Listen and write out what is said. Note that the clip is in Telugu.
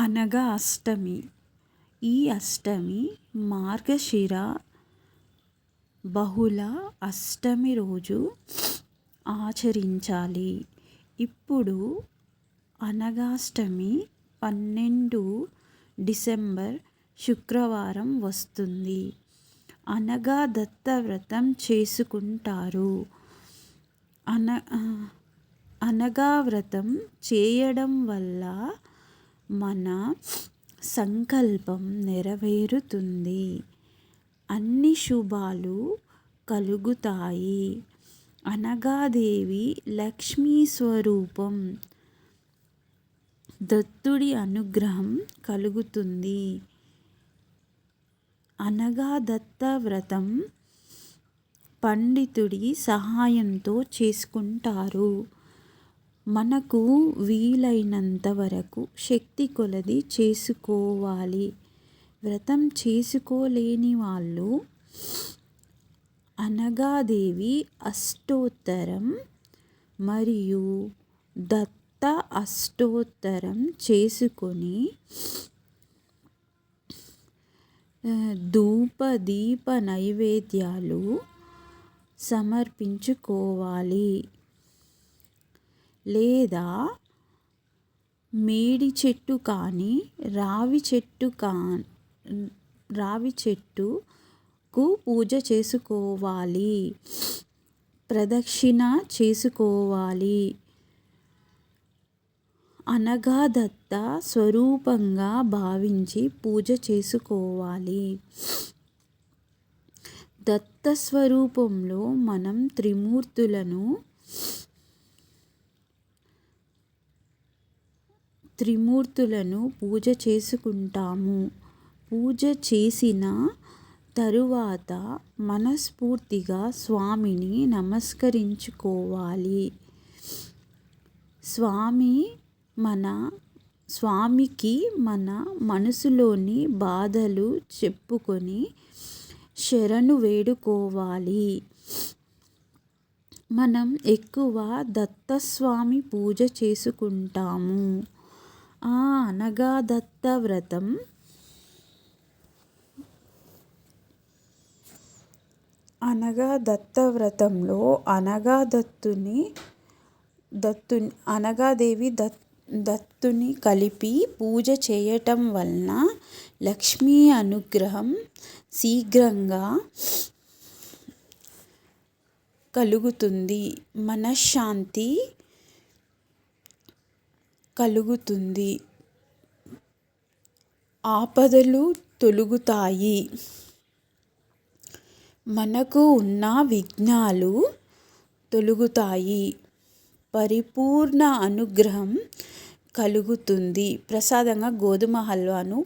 అనగా అష్టమి. ఈ అష్టమి మార్గశిర బహుళ అష్టమి రోజు ఆచరించాలి. ఇప్పుడు అనగాష్టమి పన్నెండు డిసెంబర్ శుక్రవారం వస్తుంది. అనగా దత్త వ్రతం చేసుకుంటారు. అన అనగా వ్రతం చేయడం వల్ల మన సంకల్పం నెరవేరుతుంది. అన్ని శుభాలు కలుగుతాయి. అనగాదేవి లక్ష్మీ స్వరూపం. దత్తుడి అనుగ్రహం కలుగుతుంది. అనగా దత్త వ్రతం పండితుడి సహాయంతో చేసుకుంటారు. మనకు వీలైనంత వరకు శక్తి కొలది చేసుకోవాలి. వ్రతం చేసుకోలేని వాళ్ళు అనగాదేవి అష్టోత్తరం మరియు దత్త అష్టోత్తరం చేసుకొని ధూప దీప నైవేద్యాలు సమర్పించుకోవాలి. లేదా మేడి చెట్టు కానీ రావి చెట్టు కా రావి చెట్టుకు పూజ చేసుకోవాలి. ప్రదక్షిణ చేసుకోవాలి. అనగా దత్త స్వరూపంగా భావించి పూజ చేసుకోవాలి. దత్త స్వరూపంలో మనం త్రిమూర్తులను త్రిమూర్తులను పూజ చేసుకుంటాము. పూజ చేసిన తరువాత మనస్ఫూర్తిగా స్వామిని నమస్కరించుకోవాలి. స్వామి మన స్వామికి మన మనసులోని బాధలు చెప్పుకొని శరణు వేడుకోవాలి. మనం ఎక్కువ దత్తస్వామి పూజ చేసుకుంటాము. ఆ అనగా దత్త వ్రతం అనగా దత్త వ్రతంలో అనగా దత్తుని దత్తు అనగాదేవి దత్ దత్తుని కలిపి పూజ చేయటం వలన లక్ష్మీ అనుగ్రహం శీఘ్రంగా కలుగుతుంది. మనశ్శాంతి కలుగుతుంది. ఆపదలు తొలుగుతాయి. మనకు ఉన్న విఘ్నాలు తొలుగుతాయి. పరిపూర్ణ అనుగ్రహం కలుగుతుంది. ప్రసాదంగా గోధుమ హల్వాను